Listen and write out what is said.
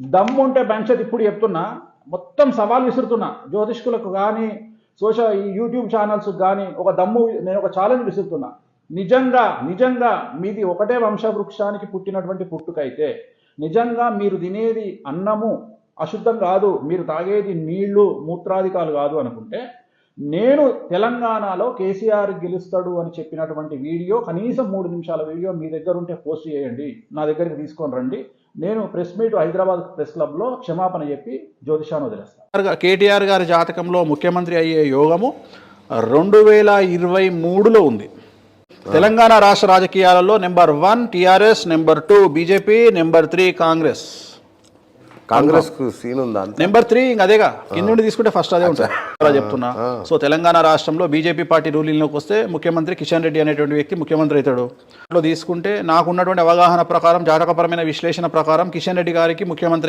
దమ్ముంటే భవిష్యత్ ఇప్పుడు చెప్తున్నా. మొత్తం సవాల్ విసురుతున్నా. జ్యోతిష్కులకు కానీ సోషల్ ఈ యూట్యూబ్ ఛానల్స్ కానీ ఒక దమ్ము నేను ఒక ఛాలెంజ్ విసురుతున్నా. నిజంగా నిజంగా మీది ఒకటే వంశవృక్షానికి పుట్టినటువంటి పుట్టుకైతే నిజంగా మీరు తినేది అన్నము అశుద్ధం కాదు మీరు తాగేది నీళ్ళు మూత్రాధికాలు కాదు అనుకుంటే నేను తెలంగాణలో కేసీఆర్ గెలుస్తాడు అని చెప్పినటువంటి వీడియో కనీసం మూడు నిమిషాల వీడియో మీ దగ్గర ఉంటే పోస్ట్ చేయండి. నా దగ్గరికి తీసుకొని రండి. నేను ప్రెస్ మీట్ హైదరాబాద్ ప్రెస్ క్లబ్లో క్షమాపణ చెప్పి జ్యోతిషాన్ని వదిలేస్తాను. కేటీఆర్ గారి జాతకంలో ముఖ్యమంత్రి అయ్యే యోగము రెండు వేల ఇరవై మూడులో ఉంది. తెలంగాణ రాష్ట్ర రాజకీయాలలో number one TRS number two BJP number three Congress. కాంగ్రెస్కు సీన్ ఉందా నెంబర్ త్రీ ఇంక అదేగా. కింద నుండి తీసుకుంటే ఫస్ట్ అదే ఉంటుంది. అలా చెప్తున్నా. సో తెలంగాణ రాష్ట్రంలో బీజేపీ పార్టీ రూలింగ్లోకి వస్తే ముఖ్యమంత్రి కిషన్ రెడ్డి అనేటువంటి వ్యక్తి ముఖ్యమంత్రి అవుతాడు. లో తీసుకుంటే నాకున్నటువంటి అవగాహన ప్రకారం జాతకపరమైన విశ్లేషణ ప్రకారం కిషన్ రెడ్డి గారికి ముఖ్యమంత్రి